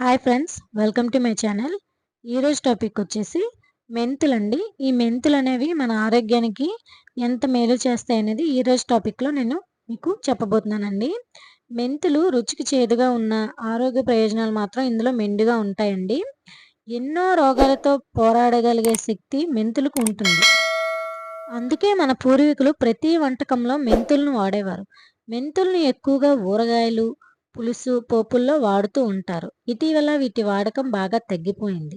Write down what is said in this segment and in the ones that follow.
Hi friends welcome to my channel ఈరోజు topic వచ్చేసి మెంతులు అండి. ఈ మెంతులు అనేవి మన ఆరోగ్యానికి ఎంత మేలు చేస్తాయి అనేది ఈరోజు టాపిక్లో నేను మీకు చెప్పబోతున్నానండి. మెంతులు రుచికి చేదుగా ఉన్న ఆరోగ్య ప్రయోజనాలు మాత్రం ఇందులో మెండుగా ఉంటాయండి. ఎన్నో రోగాలతో పోరాడగలిగే శక్తి మెంతులకు ఉంటుంది. అందుకే మన పూర్వీకులు ప్రతి వంటకంలో మెంతులను వాడేవారు. మెంతులను ఎక్కువగా ఊరగాయలు పులుసు పోపుల్లో వాడుతూ ఉంటారు. ఇటీవల వీటి వాడకం బాగా తగ్గిపోయింది.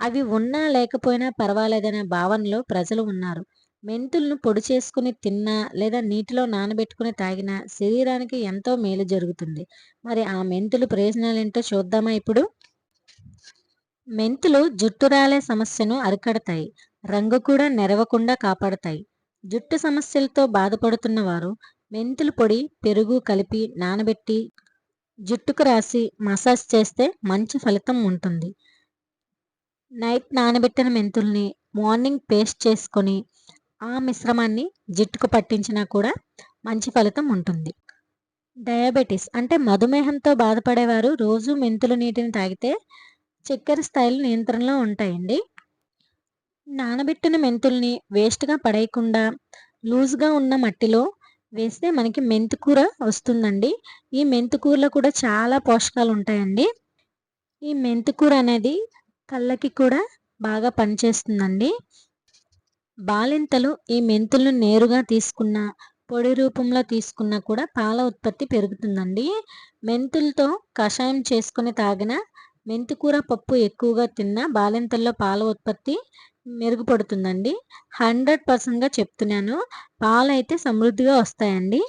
అవి ఉన్నా లేకపోయినా పర్వాలేదనే భావనలో ప్రజలు ఉన్నారు. మెంతులను పొడి చేసుకుని తిన్నా లేదా నీటిలో నానబెట్టుకుని తాగినా శరీరానికి ఎంతో మేలు జరుగుతుంది. మరి ఆ మెంతులు ప్రయోజనాలు ఏంటో చూద్దామా ఇప్పుడు? మెంతులు జుట్టు రాలే సమస్యను అరికడతాయి. రంగు కూడా నెరవకుండా కాపాడతాయి. జుట్టు సమస్యలతో బాధపడుతున్న వారు మెంతుల పొడి పెరుగు కలిపి నానబెట్టి జుట్టుకు రాసి మసాజ్ చేస్తే మంచి ఫలితం ఉంటుంది. నైట్ నానబెట్టిన మెంతుల్ని మార్నింగ్ పేస్ట్ చేసుకొని ఆ మిశ్రమాన్ని జుట్టుకు పట్టించినా కూడా మంచి ఫలితం ఉంటుంది. డయాబెటీస్ అంటే మధుమేహంతో బాధపడేవారు రోజు మెంతుల నీటిని తాగితే చక్కెర స్థాయిలు నియంత్రణలో ఉంటాయండి. నానబెట్టిన మెంతుల్ని వేస్ట్గా పడేయకుండా లూజ్గా ఉన్న మట్టిలో వేస్తే మనకి మెంతికూర వస్తుందండి. ఈ మెంతికూరలో కూడా చాలా పోషకాలు ఉంటాయండి ఈ మెంతికూర అనేది కళ్ళకి కూడా బాగా పనిచేస్తుందండి. బాలింతలు ఈ మెంతులను నేరుగా తీసుకున్న పొడి రూపంలో తీసుకున్నా కూడా పాల ఉత్పత్తి పెరుగుతుందండి. మెంతులతో కషాయం చేసుకుని తాగిన మెంతికూర పప్పు ఎక్కువగా తిన్న బాలింతల్లో పాల ఉత్పత్తి మెరుగుపడుతుందండి. హండ్రెడ్ పర్సెంట్గా చెప్తున్నాను. పాలు అయితే సమృద్ధిగా వస్తాయండి.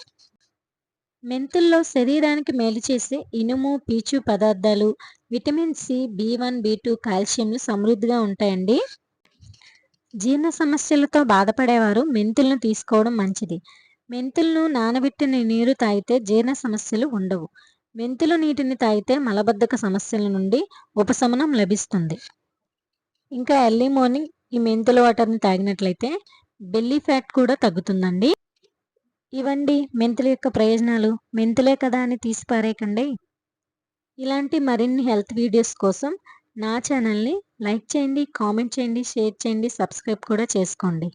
మెంతుల్లో శరీరానికి మేలు చేసే ఇనుము పీచు పదార్థాలు vitamin C B one B two కాల్షియంలు సమృద్ధిగా ఉంటాయండి. జీర్ణ సమస్యలతో బాధపడేవారు మెంతులను తీసుకోవడం మంచిది. మెంతులను నానబెట్టిన నీరు తాగితే జీర్ణ సమస్యలు ఉండవు. మెంతుల నీటిని తాగితే మలబద్ధక సమస్యల నుండి ఉపశమనం లభిస్తుంది. ఇంకా ఎర్లీ మార్నింగ్ ఈ మెంతుల వాటర్ని తాగినట్లయితే బెల్లీ ఫ్యాట్ కూడా తగ్గుతుందండి. ఇవండి మెంతుల యొక్క ప్రయోజనాలు. మెంతులే కదా అని తీసి పారేయకండి. ఇలాంటి మరిన్ని హెల్త్ వీడియోస్ కోసం నా ఛానల్ని లైక్ చేయండి కామెంట్ చేయండి షేర్ చేయండి సబ్స్క్రైబ్ కూడా చేసుకోండి.